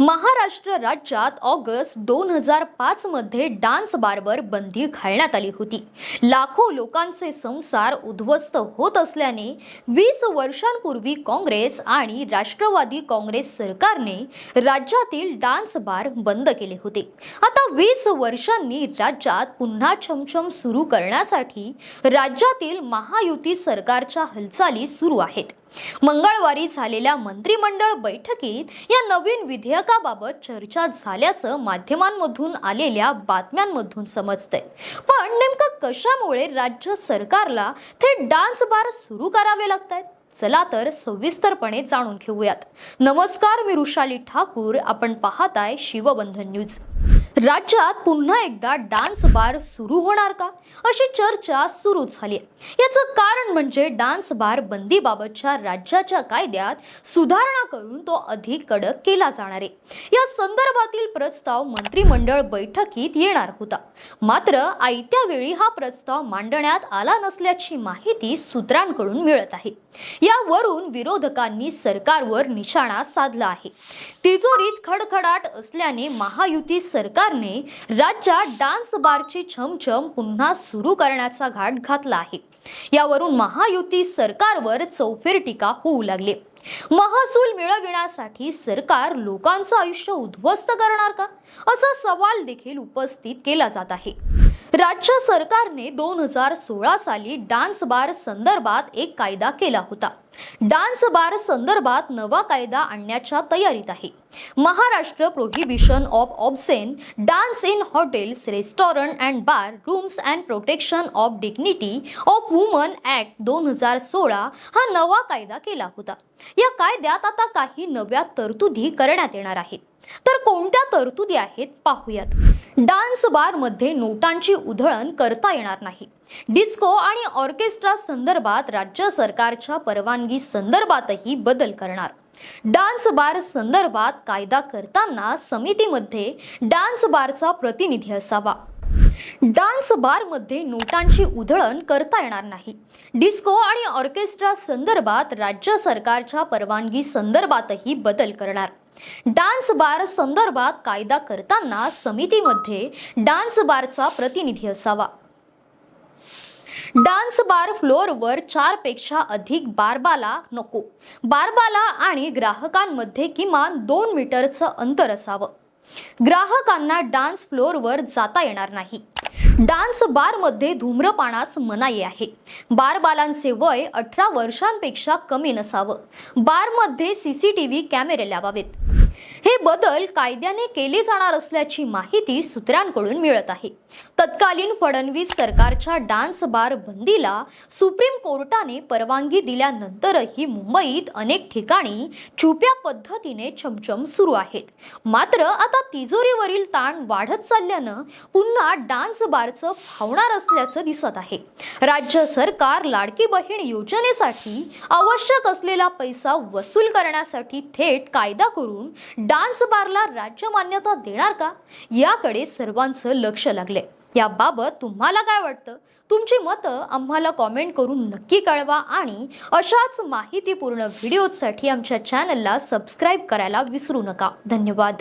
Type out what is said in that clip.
महाराष्ट्र राज्यात ऑगस्ट दोन हजार पाच मध्ये डान्स बारवर बंदी घालण्यात आली होती. लाखो लोकांचे संसार उद्ध्वस्त होत असल्याने वीस वर्षांपूर्वी काँग्रेस आणि राष्ट्रवादी काँग्रेस सरकारने राज्यातील डान्स बार बंद केले होते. आता वीस वर्षांनी राज्यात पुन्हा छमछम सुरू करण्यासाठी राज्यातील महायुती सरकारच्या हालचाली सुरू आहेत. मंगळवारी झालेल्या मंत्रिमंडळ बैठकीत या नवीन विधेयकाबाबत चर्चा झाल्याचं माध्यमांमधून आलेल्या बातम्यांमधून समजतंय. पण नेमकं कशामुळे राज्य सरकारला थेट डान्स बार सुरू करावे लागत आहेत चला तर सविस्तरपणे जाणून घेऊयात. नमस्कार मी रुशाली ठाकूर. आपण पाहताय शिवबंधन न्यूज. राज्यात पुन्हा एकदा डान्स बार सुरू होणार का? अशी चर्चा सुरू झाली आहे. याचं कारण म्हणजे डान्स बार बंदीबाबतच्या राज्याच्या कायद्यात सुधारणा करून तो अधिक कडक केला जाणार आहे. या संदर्भातील प्रस्ताव मंत्रिमंडळ बैठकीत येणार होता. मात्र आयत्या वेळी हा प्रस्ताव मांडण्यात आला नसल्याची माहिती सूत्रांकडून मिळत आहे. यावरून विरोधकांनी सरकारवर निशाणा साधला आहे. तिजोरीत खडखडाट असल्याने महायुती सरकार सरकारने राज्यात डान्स बारची छमछम पुन्हा सुरू करण्याचा घाट घातला आहे. यावरून महायुती सरकारवर चौफेर टीका होऊ लागली. महसूल मिळविण्यासाठी सरकार लोकांचं आयुष्य उद्ध्वस्त करणार का? असा सवाल देखील उपस्थित केला जात आहे. राज्य सरकारने दोन हजार सोळा साली डान्स बार संदर्भात एक कायदा केला होता. डान्स बार संदर्भात नवा कायदा आणण्याच्या तयारीत आहे. Maharashtra prohibition of obscene dance in hotels restaurant and bar rooms and protection of dignity of woman act दोन हजार सोळा हा नवा कायदा केला होता. या कायद्यात आता काही नव्या तरतुदी करण्यात येणार आहेत. तर कोणत्या तरतुदी आहेत? पाहूयात. डान्स बारमध्ये नोटांची उधळण करता येणार नाही. डिस्को आणि ऑर्केस्ट्रा संदर्भात राज्य सरकारच्या परवानगी संदर्भातही बदल करणार. डान्स बार संदर्भात कायदा करताना समितीमध्ये डान्स बारचा प्रतिनिधी असावा. डान्स बारमध्ये नोटांची उधळण करता येणार नाही. डिस्को आणि ऑर्केस्ट्रा संदर्भात राज्य सरकारच्या परवानगी संदर्भातही बदल करणार. डान्स बार संदर्भात कायदा करताना समितीमध्ये डान्स बारचा प्रतिनिधी असावा. डान्स बार फ्लोअरवर चारपेक्षा अधिक बारबाला नको. बारबाला आणि ग्राहकांमध्ये किमान दोन मीटरचं अंतर असावं. ग्राहकांना डान्स फ्लोअरवर जाता येणार नाही. डान्स बारमध्ये धूम्रपानास मनाई आहे. बारबालांचे वय अठरा वर्षांपेक्षा कमी नसावं. बारमध्ये सी सी टी व्ही कॅमेरे लावावेत. हे बदल कायद्याने केले जाणार असल्याची माहिती सूत्रांकडून मिळत आहे. तत्कालीन फडणवीस सरकारच्या डान्स बार बंदीला सुप्रीम कोर्टाने परवानगी दिल्यानंतरही मुंबईत अनेक ठिकाणी छुप्या पद्धतीने छमछम सुरू आहेत. मात्र आता तिजोरीवरील ताण वाढत चालल्यानं पुन्हा डान्स बारचं फावणार असल्याचं दिसत आहे. राज्य सरकार लाडकी बहीण योजनेसाठी आवश्यक असलेला पैसा वसूल करण्यासाठी थेट कायदा करून डान्स बारला राज्य मान्यता देणार का? याकडे सर्वांचं लक्ष लागले. याबाबत तुम्हाला काय वाटतं? तुमची मतं आम्हाला कॉमेंट करून नक्की कळवा आणि अशाच माहितीपूर्ण व्हिडिओसाठी आमच्या चॅनलला सबस्क्राईब करायला विसरू नका. धन्यवाद.